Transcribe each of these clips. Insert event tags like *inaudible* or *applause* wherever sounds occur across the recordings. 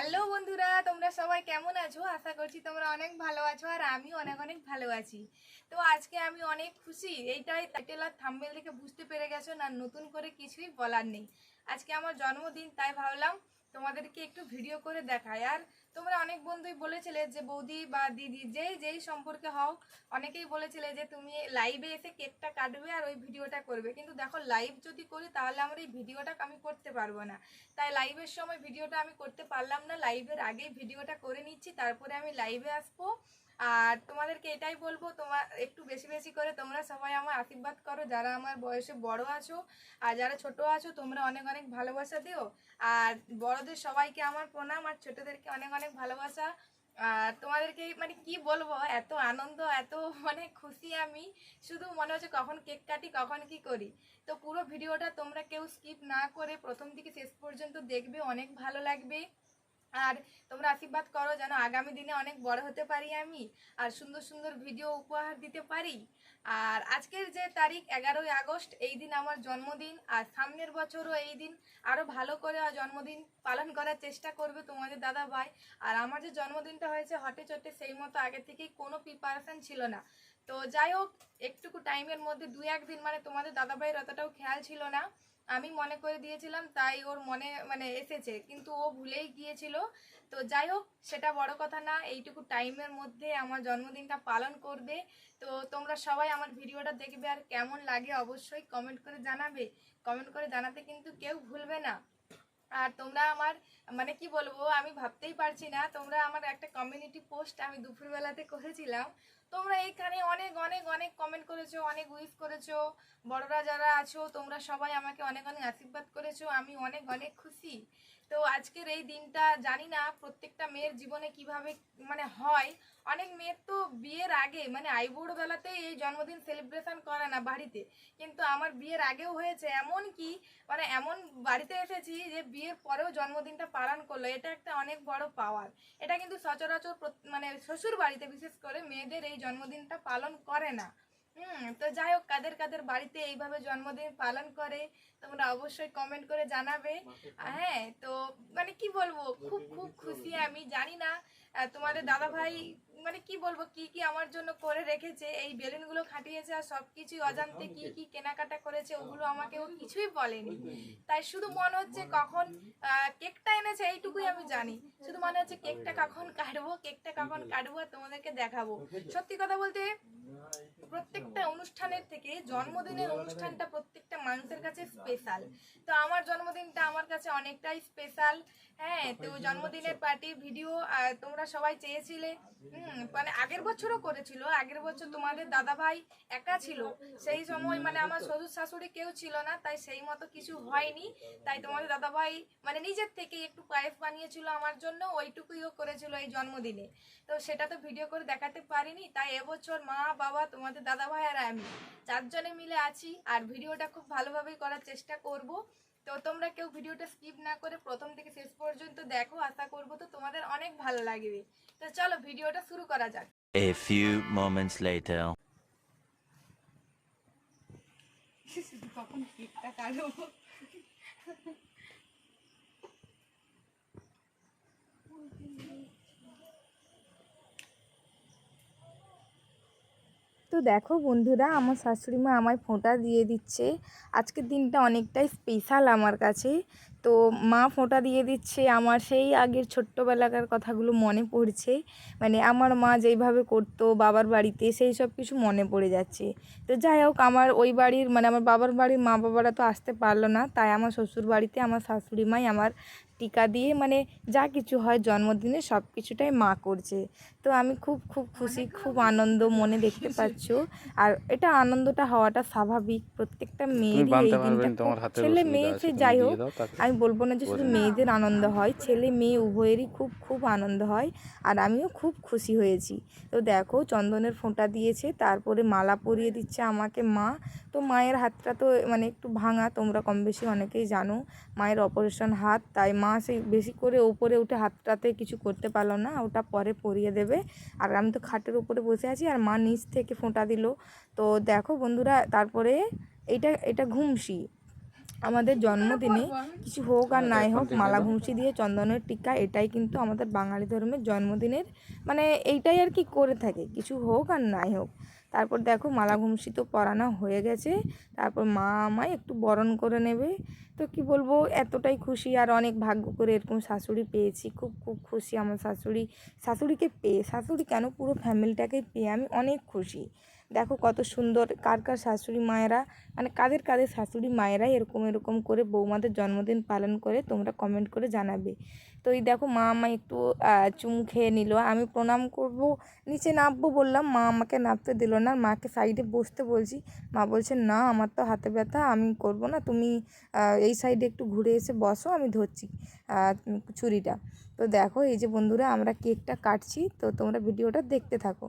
Hello বন্ধুরা, তোমরা সবাই কেমন আছো? আশা করছি তোমরা অনেক ভালো আছো আর আমিও অনেক অনেক ভালো আছি। তো আজকে আমি অনেক খুশি, এইটাই টাইটেল আর থাম্বেল দেখে বুঝতে পেরে গেছো, না নতুন করে কিছুই বলার নেই। আজকে আমার জন্মদিন, তাই ভাবলাম তোমাদেরকে একটু ভিডিও করে দেখায় আর তোমরা অনেক বন্ধুই বলেছিলে যে, বৌদি বা দিদি যেই যেই সম্পর্কে হও, অনেকেই বলেছিলে যে, তুমি লাইভে এসে কেকটা কাটবে আর ওই ভিডিওটা করবে। কিন্তু দেখো লাইভ যদি করি, তাহলে আমার এই ভিডিওটা আমি করতে পারব না। তাই লাইভের সময় ভিডিওটা আমি করতে পারলাম না। লাইভের আগেই ভিডিওটা করে নিচ্ছি। তারপরে আমি লাইভে আসব। আর তোমাদেরকে এটাই বলব তোমার একটু বেশি বেশি করে তোমরা সবাই আমার আশীর্বাদ করো, যারা আমার বয়সে বড় আছো আর যারা ছোট আছো, তোমরা অনেক অনেক ভালোবাসা দিও। আর বড়দের সবাইকে আমার প্রণাম, আর ছোটদেরকে অনেক অনেক ভালোবাসা। আর তোমাদেরকে মানে কি বলব, এত আনন্দ, এত মানে খুশি আমি, শুধু মনে হচ্ছে কখন কেক কাটি, কখন কি করি। তো পুরো ভিডিওটা তোমরা কেউ স্কিপ না করে প্রথম থেকে শেষ পর্যন্ত দেখবে, অনেক ভালো লাগবে। আর তোমরা আশীর্বাদ করো যেন আগামী দিনে অনেক বড় হতে পারি আমি আর সুন্দর সুন্দর ভিডিও উপহার দিতে পারি। আর আজকের যে তারিখ এগারোই আগস্ট, এই দিন আমার জন্মদিন আর সামনের বছরও এই দিন। আরও ভালো করে জন্মদিন পালন করার চেষ্টা করবে তোমাদের দাদা ভাই। আর আমার যে জন্মদিনটা হয়েছে হটে চটে সেই মতো আগে থেকেই কোনো প্রিপারেশন ছিল না। তো যাই হোক, একটুকু টাইমের মধ্যে দু একদিন মানে তোমাদের দাদা ভাইয়ের অতটাও খেয়াল ছিল না। আমি মনে করে দিয়েছিলাম, তাই ওর মনে মানে এসেছে। কিন্তু ও ভুলেই গিয়েছিল। তো যাই হোক, সেটা বড় কথা না, এইটুকু টাইমের মধ্যে আমার জন্মদিনটা পালন করবে। তো তোমরা সবাই আমার ভিডিওটা দেখবে আর কেমন লাগে অবশ্যই কমেন্ট করে জানাবে। কমেন্ট করে জানাতে কিন্তু কেউ ভুলবে না। আর তোমরা আমার মানে কি বলব, আমি ভাবতেই পারছি না, তোমরা আমার একটা কমিউনিটি পোস্ট আমি দুপুরবেলাতে করেছিলাম। তোমরা এইখানে অনেক অনেক অনেক কমেন্ট করেছ, অনেক উইশ করেছ। বড়রা যারা আছো, তোমরা সবাই আমাকে অনেক অনেক আশীর্বাদ করেছ। আমি অনেক অনেক খুশি। তো আজকের এই দিনটা জানি না প্রত্যেকটা মেয়ের জীবনে কীভাবে মানে হয়। অনেক মেয়ের তো বিয়ের আগে মানে আইবুড়ো বেলাতেই এই জন্মদিন সেলিব্রেশন করে না বাড়িতে। কিন্তু আমার বিয়ের আগেও হয়েছে এমন কি মানে এমন বাড়িতে এসেছি যে বিয়ের পরেও জন্মদিনটা পালন করল। এটা একটা অনেক বড় পাওয়ার এটা কিন্তু সচরাচর মানে শ্বশুর বাড়িতে বিশেষ করে মেয়েদের এই জন্মদিনটা পালন করে না। হুম তো যাই হোক কাদের কাদের বাড়িতে এইভাবে জন্মদিন পালন করে তোমরা অবশ্যই কমেন্ট করে জানাবে। হ্যাঁ তো মানে কি বলব খুব খুব খুশি আমি জানি না তোমাদের দাদা ভাই মানে কি বলব কি কি আমার জন্য করে রেখেছে এই বেলুনগুলো খাটিয়েছে আর সবকিছু অজান্তে কি কি কেনাকাটা করেছে ওগুলো আমাকে ও কিছুই বলেনি। তাই শুধু মনে হচ্ছে কখন কেকটা এনেছে এইটুকুই আমি জানি। শুধু মনে হচ্ছে কেকটা কখন কাটবো কেকটা কখন কাটবো আর তোমাদেরকে দেখাবো। সত্যি কথা বলতে প্রত্যেকটা অনুষ্ঠানের থেকে জন্মদিনের অনুষ্ঠানটা প্রত্যেকটা মানুষের কাছে স্পেশাল তো আমার জন্মদিনটা আমার কাছে অনেকটাই স্পেশাল হ্যাঁ তো জন্মদিনের পার্টি ভিডিও তোমরা সবাই চেয়েছিলে। হুম মানে আগের বছরও করেছিল। আগের বছর তোমাদের দাদা ভাই একা ছিল। সেই সময় মানে আমার শ্বশুর শাশুড়ি কেউ ছিল না, তাই সেই মতো কিছু হয়নি। তাই তোমাদের দাদা ভাই মানে নিজের থেকে একটু পায়েস বানিয়েছিল আমার জন্য, ওইটুকুই ও করেছিল এই জন্মদিনে। তো সেটা তো ভিডিও করে দেখাতে পারিনি। তাই এবছর মা বাবা তোমাদের দাদা ভাই আর আমি। চারজনে মিলে আছি আর ভিডিওটা খুব ভালোভাবেই করার চেষ্টা করব। তো তোমরা কেউ ভিডিওটা স্কিপ না করে প্রথম থেকে শেষ পর্যন্ত দেখো আশা করব তো তোমাদের অনেক ভালো লাগবে। তো চলো ভিডিওটা শুরু করা যাক। A few moments later. *laughs* কখন কেকটা কাটবো দেখো বন্ধুরা, আমার শাশুড়ি মা আমায় ফোঁটা দিয়ে দিচ্ছে। আজকের দিনটা অনেকটাই স্পেশাল আমার কাছে। তো মা ফোঁটা দিয়ে দিচ্ছে, আমার সেই আগের ছোট্টবেলাকার কথাগুলো মনে পড়ছে। মানে আমার মা যেইভাবে করতো, বাবার বাড়িতে সেই সব কিছু মনে পড়ে যাচ্ছে। তো যাই হোক, আমার ওই বাড়ির মানে আমার বাবার বাড়ির মা বাবারা তো আসতে পারল না। তাই আমার শ্বশুর বাড়িতে আমার শাশুড়ি মাই আমার টিকা দিয়ে মানে যা কিছু হয় জন্মদিনে সব কিছুটাই মা করছে। তো আমি খুব খুব খুশি খুব আনন্দ মনে দেখতে পাচ্ছ। আর এটা আনন্দটা হওয়াটা স্বাভাবিক। প্রত্যেকটা মেয়েরই এই দিনটা ছেলে মেয়ে সে যাই হোক আমি বলব না যে শুধু মেয়েদের আনন্দ হয় ছেলে মেয়ে উভয়েরই খুব খুব আনন্দ হয়। আর আমিও খুব খুশি হয়েছি। তো দেখো চন্দনের ফোঁটা দিয়েছে তারপরে মালা পরিয়ে দিচ্ছে আমাকে মা। তো মায়ের হাতটা তো মানে একটু ভাঙা তোমরা কম বেশি অনেকেই জানো। মায়ের অপারেশন হাত তাই মা সেই বেশি করে ওপরে উঠে হাতটাতে কিছু করতে পারল না, ওটা পরে পরিয়ে দেবে। আর আমি তো খাটের উপরে বসে আছি আর মা নিচ থেকে ফোঁটা দিল। তো দেখো বন্ধুরা, তারপরে এটা এটা ঘুমসি। আমাদের জন্মদিনে কিছু হোক আর নাই হোক, মালা ঘুমসি দিয়ে চন্দনের টিকা, এটাই কিন্তু আমাদের বাঙালি ধর্মের জন্মদিনের মানে এইটাই আর কি করে থাকে। কিছু হোক আর নাই হোক। তারপর দেখো মালা ঘুমসি তো পরানো হয়ে গেছে। তারপর মা আমায় একটু বরণ করে নেবে। তো কি বলব, এতটাই খুশি আর অনেক ভাগ্য করে এরকম শাশুড়ি পেয়েছি। খুব খুব খুশি আমার শাশুড়ি। শাশুড়িকে পেয়ে, শাশুড়ি কেন পুরো ফ্যামিলিটাকে পেয়ে আমি অনেক খুশি। দেখো কত সুন্দর, কার কার শাশুড়ি মায়েরা মানে কাদের কাদের শাশুড়ি মায়েরা এরকম এরকম করে বৌমাদের জন্মদিন পালন করে তোমরা কমেন্ট করে জানাবে। তো এই দেখো মা আমায় একটু চুম খেয়ে নিল। আমি প্রণাম করব, নিচে নামবো বললাম, মা আমাকে নামতে দিল না, মাকে সাইডে বসতে বলছি। মা বলছে, না, আমার তো হাতে ব্যথা, আমি করব না, তুমি এই সাইডে একটু ঘুরে এসে বসো, আমি ধরছি ছুরিটা তো দেখো, এই যে বন্ধুরা, আমরা কেকটা কাটছি, তো তোমরা ভিডিওটা দেখতে থাকো।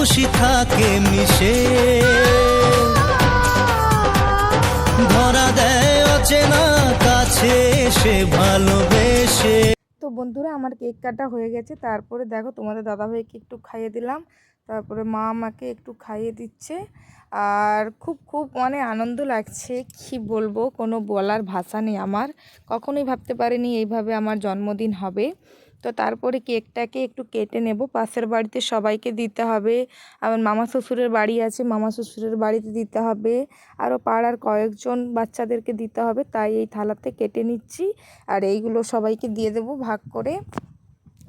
খুশি থাকে মিশে। ধরা দেয় অচেনা কাছে, সে ভালোবেসে। তো বন্ধুরা, আমার কেক কাটা হয়ে গেছে। তারপরে দেখো, তোমাদের দাদাভাইকে একটু খাইয়ে দিলাম। তারপরে মা আমাকে একটু খাইয়ে দিচ্ছে। আর খুব খুব মানে আনন্দ লাগছে। কি বলব, কোনো বলার ভাষা নেই আমার। কখনোই ভাবতে পারিনি এইভাবে আমার জন্মদিন হবে। তো তারপরে কেকটাকে একটু কেটে নেব। পাশের বাড়িতে সবাইকে দিতে হবে। আমার মামা শ্বশুরের বাড়ি আছে, মামা শ্বশুরের বাড়িতে দিতে হবে। আরও পাড়ার কয়েকজন বাচ্চাদেরকে দিতে হবে, তাই এই থালাতে কেটে নিচ্ছি। আর এইগুলো সবাইকে দিয়ে দেবো ভাগ করে।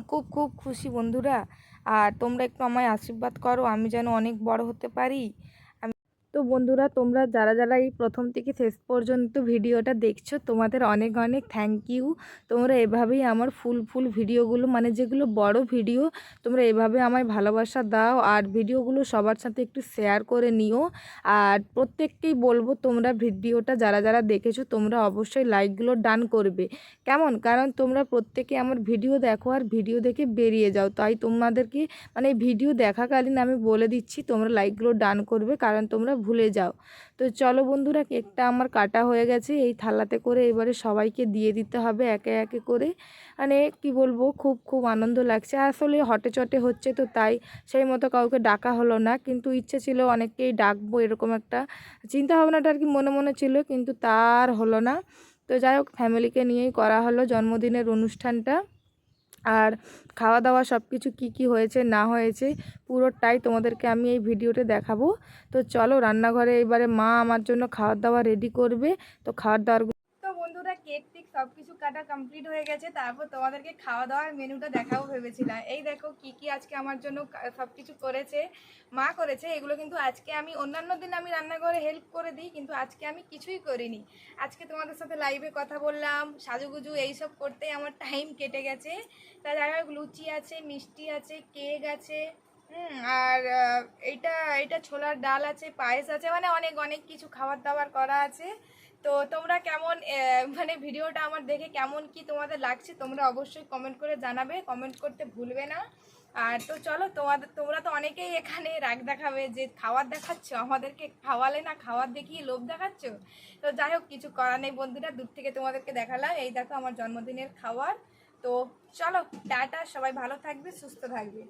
খুব খুব খুশি বন্ধুরা। আর তোমরা একটু আমায় আশীর্বাদ করো, আমি যেন অনেক বড় হতে পারি। তো বন্ধুরা, তোমরা যারা যারা এই প্রথম থেকে শেষ পর্যন্ত ভিডিওটা দেখছ, তোমাদের অনেক অনেক থ্যাংক ইউ তোমরা এভাবেই আমার ফুল ফুল ভিডিওগুলো মানে যেগুলো বড় ভিডিও, তোমরা এভাবে আমায় ভালোবাসা দাও। আর ভিডিওগুলো সবার সাথে একটু শেয়ার করে নিও। আর প্রত্যেককেই বলব, তোমরা ভিডিওটা যারা যারা দেখেছ, তোমরা অবশ্যই লাইকগুলো ডান করবে। কেমন? কারণ তোমরা প্রত্যেকে আমার ভিডিও দেখো আর ভিডিও দেখে বেরিয়ে যাও। তাই তোমাদেরকে মানে ভিডিও দেখাকালীন আমি বলে দিচ্ছি, তোমরা লাইকগুলো ডান করবে। কারণ তোমরা ভুলে যাও। তো চলো বন্ধুরা, কেকটা আমার কাটা হয়ে গেছে। এই থালাতে করে এবারে সবাইকে দিয়ে দিতে হবে একে একে করে। মানে কি বলব, খুব খুব আনন্দ লাগছে। আসলে হটে চটে হচ্ছে তো তাই সেই মতো কাউকে ডাকা হলো না। কিন্তু ইচ্ছে ছিল অনেককেই ডাকবো এরকম একটা চিন্তা ভাবনাটা আর কি মনে মনে ছিল, কিন্তু তার হলো না। তো যাই হোক ফ্যামিলিকে নিয়েই করা হলো জন্মদিনের অনুষ্ঠানটা। আর খাওয়া দাওয়া সব কিছু কী কী হয়েছে, না হয়েছে, পুরোটাই তোমাদেরকে আমি এই ভিডিওতে দেখাবো। তো চলো রান্নাঘরে এবারে মা আমার জন্য খাওয়ার দাওয়া রেডি করবে। তো খাওয়ার দাওয়ার তো বন্ধুরা কেক টেক সব কিছু কাটা কমপ্লিট হয়ে গেছে, তারপর তোমাদেরকে খাওয়া দাওয়ার মেনুটা দেখাবো ভেবেছিলাম। এই দেখো কি কি আজকে আমার জন্য সব কিছু করেছে, মা করেছে, এগুলো কিন্তু আজকে আমি অন্যান্য দিন আমি রান্নাঘরে হেল্প করে দিই, কিন্তু আজকে আমি কিছুই করিনি। আজকে তোমাদের সাথে লাইভে কথা বললাম, সাজুগুজু এইসব করতেই আমার টাইম কেটে গেছে। তা যাই হোক, লুচি আছে, মিষ্টি আছে কেক আছে আর এইটা এটা ছোলার ডাল আছে, পায়েস আছে মানে অনেক অনেক কিছু খাবার দাবার করা আছে। তো তোমরা কেমন মানে ভিডিওটা আমার দেখে কেমন কি তোমাদের লাগছে, তোমরা অবশ্যই কমেন্ট করে জানাবে কমেন্ট করতে ভুলবে না। আর তো চলো, তোমাদের, তোমরা তো অনেকেই এখানে রাগ দেখাবে যে খাবার দেখাচ্ছ, আমাদেরকে খাওয়ালে না, খাওয়ার দেখিয়ে লোভ দেখাচ্ছ। তো যাই হোক, কিছু করার নেই বন্ধুরা, দূর থেকে তোমাদেরকে দেখালাম, এই দেখো আমার জন্মদিনের খাবার তো চলো, টাটা, সবাই ভালো থাকবে, সুস্থ থাকবে।